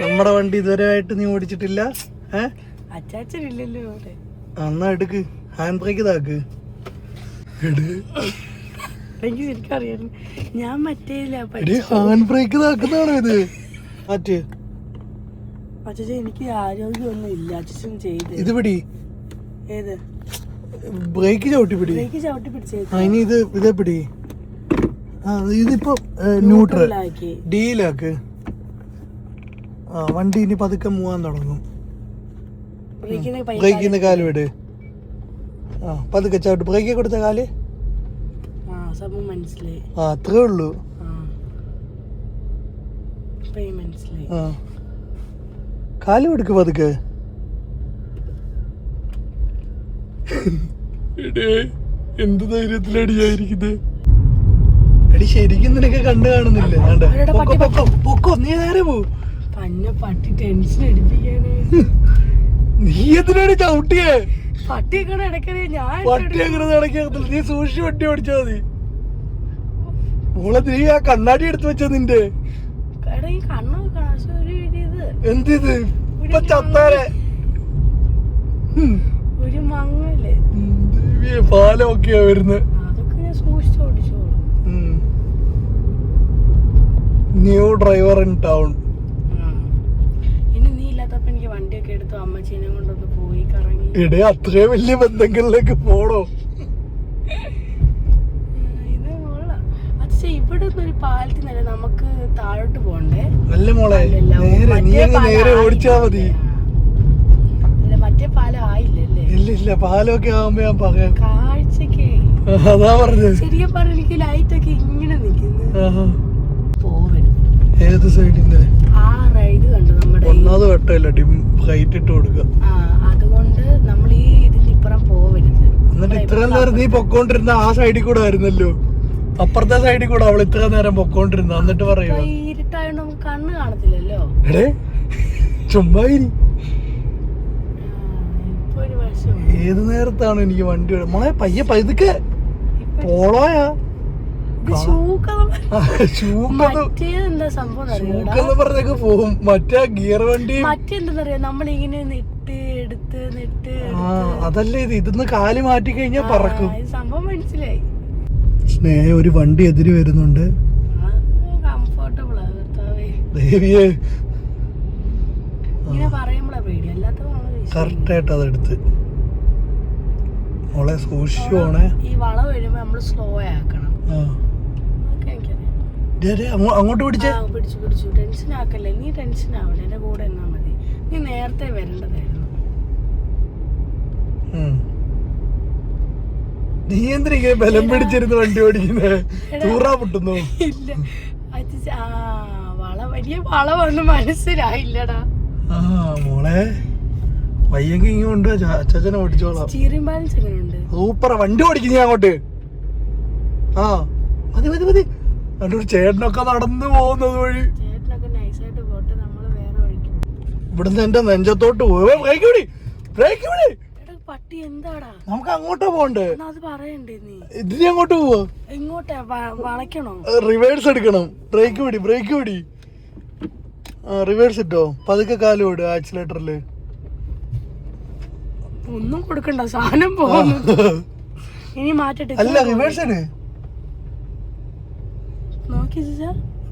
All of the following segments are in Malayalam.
നമ്മുടെ വണ്ടി ഇതുവരെ ആയിട്ട് നീ ഓടിച്ചിട്ടില്ല? എന്നാ എടുക്ക്. ഹാൻഡ് ബ്രേക്ക് ഇതാക്ക്. എട്. എനിക്ക് ശരിക്കും അറിയാം ഞാൻ മറ്റേല എടി ഹാൻഡ് ബ്രേക്ക് ഇതാക്കുന്നതാണോ ഇത്? മാറ്റ്. അച്ഛൻ എനിക്ക് ആരോഗ്യമൊന്നും ഇല്ല. അച്ഛൻ ചെയ്ത്. ഇത് പിടി. ഏത്? ബ്രേക്ക് ചവിട്ടി പിടി. ബ്രേക്ക് ചവിട്ടി പിടിച്ചേത് ആ ഇനി ഇത് ഇതേ പിടി. ആ ഇതിപ്പോ ന്യൂട്രൽ. ഡീലാക്ക് ആ വണ്ടി ഇനി പതുക്കെ മൂവാൻ തുടങ്ങും. ബ്രേക്കിന്റെ കാൽ വിട്. ആ പതുക്കെ ചവിട്ട്. ബ്രേക്ക് കൊടുത്ത കാൽ? ആ അത്രേ ഉള്ളൂ. ആ. കാൽ കൊടുക്ക് പതുക്കെ. എന്ത് ധൈര്യത്തിലടിയായിരിക്കുന്നത് എടി ശരിക്കും നിനക്ക് കണ്ടു കാണുന്നില്ല? പൊക്കോ, പൊക്കോ, പൊക്കോ, നീ നേരെ പോ. പന്ന പട്ടി ടെൻഷൻ അടിപ്പിക്കാന്. നീ എന്തിനാണ് ചവിട്ടിയേ? പട്ടിയൊക്കെ ഇടയ്ക്കറിയ ഞാൻ പട്ടി അങ്ങനെ നടക്കില്ല നീ സൂക്ഷിച്ച് വണ്ടി ഓടിച്ചാ മതി. മോളെ നീ ആ കണ്ണാടി എടുത്തു വെച്ച നിന്റെ. എന്തിത്? ഇപ്പൊ ചത്താരെ. ഒരു മങ്ങൽ. ഉം, ദേവിയെ, പാലമൊക്കെയാ വരുന്നത് ന്യൂ ഡ്രൈവർ ഇൻ ടൗൺ എടുത്തു അമ്മച്ചീനെ കൊണ്ടൊന്ന് പോയി കറങ്ങി. ഇടേ അത്രയും വലിയ ബന്ധങ്ങളിലേക്ക് പോണോ? ആ, ഇത് കൊള്ളാം അച്ഛാ ഇവിടെ നിന്ന് ഒരു പാലത്തിൽ നിന്നല്ലേ നമുക്ക് താഴോട്ട് പോണ്ടേ? അല്ല മോളെ അല്ലല്ല, നേരെ നീ മറ്റേ അങ്ങ് പാലം നേരെ ആയില്ല. ഓടിച്ചാ മതി. അല്ല മറ്റേ പാലം ആയില്ലല്ലേ ഇല്ല ഇല്ല പാലമൊക്കെ ആവുമ്പോ ഞാൻ പറയാം. കാഴ്ചക്കേ അതാ പറഞ്ഞത്. ശരിക്കും പറഞ്ഞ എനിക്ക് ലൈറ്റ് ഒക്കെ ഇങ്ങനെ നിക്കുന്നു. ആഹാ. പോവരുത്. ഏത് സൈഡിന്റെ കണ്ടു നമ്മുടെ ഒന്നാമത് വെട്ടമില്ല ഡിം ഇട്ട് കൊടുക്കുക അതുകൊണ്ട് നമ്മൾ ഈ ഇതിന്റെ ഇപ്പുറം പോവരുത് എന്നിട്ട് ഇത്രയും നേരം നീ പൊക്കോണ്ടിരുന്ന ആ സൈഡിൽ കൂടെ ആയിരുന്നല്ലോ. അപ്പുറത്തെ സൈഡിൽ കൂടെ അവൾ ഇത്ര നേരം പൊക്കോണ്ടിരുന്ന എന്നിട്ട് പറയുക ഇരുട്ടായോണ്ട് നമുക്ക് കണ്ണ് കാണത്തില്ലല്ലോ. എടേ ചുമ്മാ ഏത് നേരത്താണ് എനിക്ക് വണ്ടി മോളെ പയ്യെ പതുക്കെ. പോളോയാ. പറഞ്ഞൊക്കെ പോവും മറ്റേ ഗിയർ വണ്ടി. മറ്റെന്തെന്നറിയാ നമ്മളിങ്ങനെ നെട്ട് എടുത്ത് നെട്ട് അതല്ലേ ഇത്? ഇതൊന്ന് കാൽ മാറ്റി കഴിഞ്ഞാൽ പറക്കും. സംഭവം മനസ്സിലായി. സ്നേഹ ഒരു വണ്ടി എതിര് വരുന്നുണ്ട്. ദേവിയെ. അതെടുത്ത്. മോളെ സൂക്ഷിച്ചു പോണേ. ഈ വളവ് വരുമ്പോ നമ്മൾ സ്ലോ ആക്കണം. അങ്ങോട്ട് പിടിച്ചേ. പിടിച്ചു പിടിച്ചു. ടെൻഷൻ ആക്കല്ലേ? നീ ടെൻഷൻ ആവണ എന്റെ കൂടെ എന്നാ മതി. നീ നേരത്തെ വരേണ്ടതായിരുന്നു. നീ എന്തിനാ ഇങ്ങനെ ബലം പിടിച്ചിരുന്നു വണ്ടി ഓടിക്കുന്നു? തൂറാ പൊട്ടുന്നു. ഇല്ല. വള വലിയ വളവൊന്നും മനസ്സിലായില്ലടാ. ആ മോളെ. വയ്യെങ്കിൽ ഇങ്ങനെ ഉണ്ട് അച്ചാച്ചനെ ഓടിച്ചോളാം. സ്റ്റീറിംഗ് ബാലൻസ് എങ്ങനെയുണ്ട്? സൂപ്പറാ. വണ്ടി ഓടിക്കുന്ന അങ്ങോട്ട്. ആ മതി മതി മതി. എന്നിട്ട് ചേട്ടനൊക്കെ നടന്നു പോകുന്നത് വഴി. ഇവിടുന്ന് എന്റെ നെഞ്ചത്തോട്ട് പോയി. ബ്രേക്ക് വിടി ബ്രേക്ക് വിടി പട്ടി എന്താടാ? നമുക്ക് അങ്ങോട്ട് പോണ്ടേ എന്നാ അത് പറയണ്ടേ നീ? ഇതിന് അങ്ങോട്ട് പോവാ? എങ്ങോട്ടാ? വ- വളയ്ക്കണോ? റിവേഴ്സ് എടുക്കണം. ബ്രേക്ക് പിടി ബ്രേക്ക് പിടി റിവേഴ്സ് ഇട്ടോ? പതുക്കെ കാൽ വിട് ആക്സിലേറ്ററിൽ ഒന്നും കൊടുക്കണ്ട സാധനം പോകുന്നു. ഇനി മാറ്റട്ടെ അല്ല റിവേഴ്സ് ഇട്.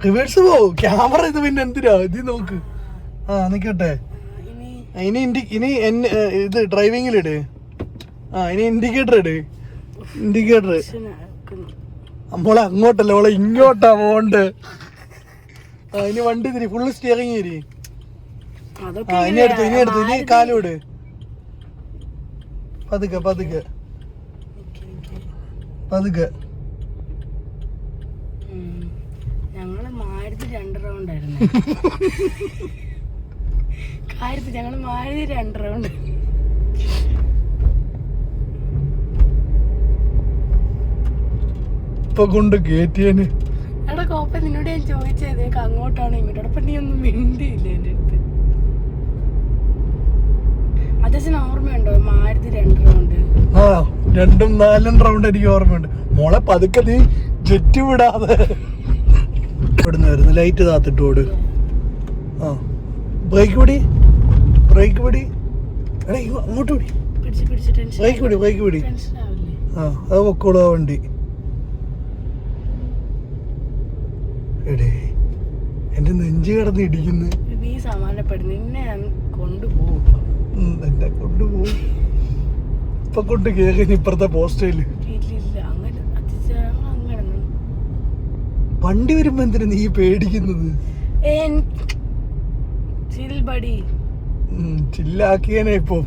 റിവേഴ്സ് പോ. ക്യാമറ ഇത് പിന്നെ എന്തിനാ? ഇത് നോക്ക്. ആ നിക്കട്ടെ. ഇനി ഇൻഡി ഇനി ഇത് ഡ്രൈവിംഗിലിട് ആ ഇനി ഇൻഡിക്കേറ്റർ ഇട്. ഇൻഡിക്കേറ്റർ. നമ്മളെ അങ്ങോട്ടല്ല? അവളെ ഇങ്ങോട്ടാ പോണ്ട് ആ ഇനി വണ്ടി തിരി. ഫുള്ള് സ്റ്റിയറിംഗ് തിരി ആ ഇനി എടുത്തു ഇനി എടുത്തു ഇനി കാലോട് പതുക്കെ പതുക്കെ. പതുക്കെ. മാരുതി രണ്ട് റൗണ്ട് ആയിരുന്നു. കാര്യത്തിൽ ഞങ്ങൾ മാരുതി രണ്ട് റൗണ്ട് ഇപ്പൊ കൊണ്ട് കയറ്റിയന് എടാ കോപ്പ നിന്നോട് ഞാൻ ചോദിച്ചത് അങ്ങോട്ടാണ് ഇങ്ങോട്ടാണ് അപ്പൊ നീ ഒന്നും മിണ്ടിയില്ല എന്റെ അടുത്ത്. അച്ഛന് ഓർമ്മയുണ്ടോ? മാരുതി രണ്ട് റൗണ്ട് ആ രണ്ടും നാലും റൗണ്ട് എനിക്ക് ഓർമ്മയുണ്ട്. മോളെ പതുക്കെ നീ ജെറ്റ് വിടാതെ. ഇവിടുന്ന് വരുന്നു ലൈറ്റ് താത്തിട്ട് ഓട്. ആ. ബ്രേക്ക് പിടി. ബ്രേക്ക് പിടി. എടാ അങ്ങോട്ട് പിടി. ബ്രേക്ക് പിടി ബ്രേക്ക് പിടി. ആ അത് പൊക്കോളൂ ആ വണ്ടി. എടേ എന്റെ നെഞ്ച് കിടന്ന് ഇടിക്കുന്നു. നീ നിന്നെ ഞാൻ കൊണ്ടുപോകും എന്നെ കൊണ്ടുപോകും. ഇപ്പൊ കൊണ്ട് കേറി ഇപ്പുറത്തെ പോസ്റ്റേൽ ഇല്ലില്ല അങ്ങനെ അച്ഛ അങ്ങനെ ഒന്നും. വണ്ടി വരുമ്പോ എന്തിനാ നീ പേടിക്കുന്നത്? ചില്ലാക്കിയനെ ഇപ്പം.